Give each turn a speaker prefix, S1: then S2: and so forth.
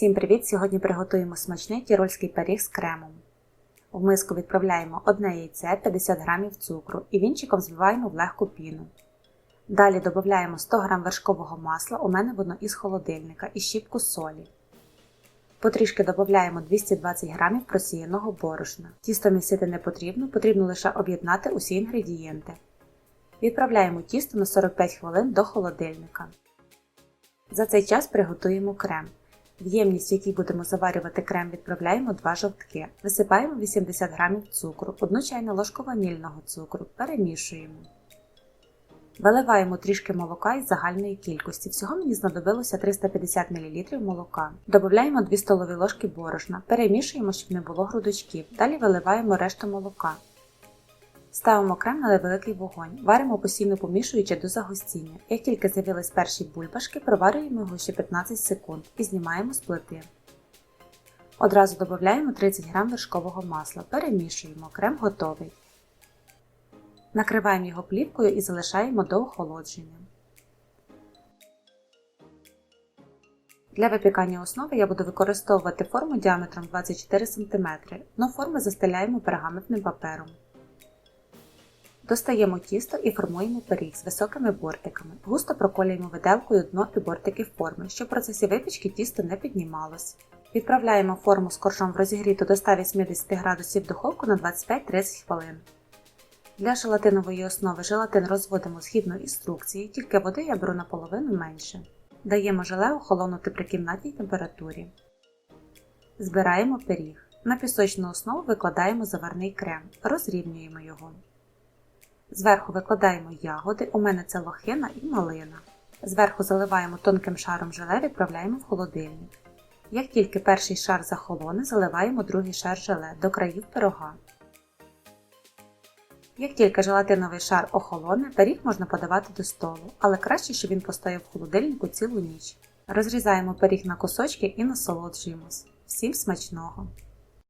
S1: Всім привіт! Сьогодні приготуємо смачний тірольський пиріг з кремом. В миску відправляємо одне яйце 50 г цукру і вінчиком збиваємо в легку піну. Далі додаємо 100 г вершкового масла, у мене воно із холодильника і щіпку солі. Потрішки додаємо 220 г просіяного борошна. Тісто місити не потрібно, потрібно лише об'єднати усі інгредієнти. Відправляємо тісто на 45 хвилин до холодильника. За цей час приготуємо крем. В ємність, в якій будемо заварювати крем, відправляємо 2 жовтки. Висипаємо 80 г цукру, 1 чайну ложку ванільного цукру, перемішуємо. Виливаємо трішки молока із загальної кількості. Всього мені знадобилося 350 мл молока. Додаємо 2 столові ложки борошна, перемішуємо, щоб не було грудочків. Далі виливаємо решту молока. Ставимо крем на невеликий вогонь, варимо постійно помішуючи до загустіння. Як тільки з'явились перші бульбашки, проварюємо його ще 15 секунд і знімаємо з плити. Одразу додаємо 30 г вершкового масла, перемішуємо, крем готовий. Накриваємо його плівкою і залишаємо до охолодження. Для випікання основи я буду використовувати форму діаметром 24 см, но форми застеляємо пергаментним папером. Достаємо тісто і формуємо пиріг з високими бортиками. Густо проколюємо виделкою дно і бортики форми, щоб в процесі випічки тісто не піднімалось. Відправляємо форму з коржом в розігріту до 180 градусів духовку на 25-30 хвилин. Для желатинової основи желатин розводимо згідно інструкції, тільки води я беру наполовину менше. Даємо желе охолонути при кімнатній температурі. Збираємо пиріг. На пісочну основу викладаємо заварний крем, розрівнюємо його. Зверху викладаємо ягоди, у мене це лохина і малина. Зверху заливаємо тонким шаром желе, відправляємо в холодильник. Як тільки перший шар захолоне, заливаємо другий шар желе до країв пирога. Як тільки желатиновий шар охолоне, пиріг можна подавати до столу, але краще, щоб він постояв в холодильнику цілу ніч. Розрізаємо пиріг на кусочки і насолоджуємось. Всім смачного!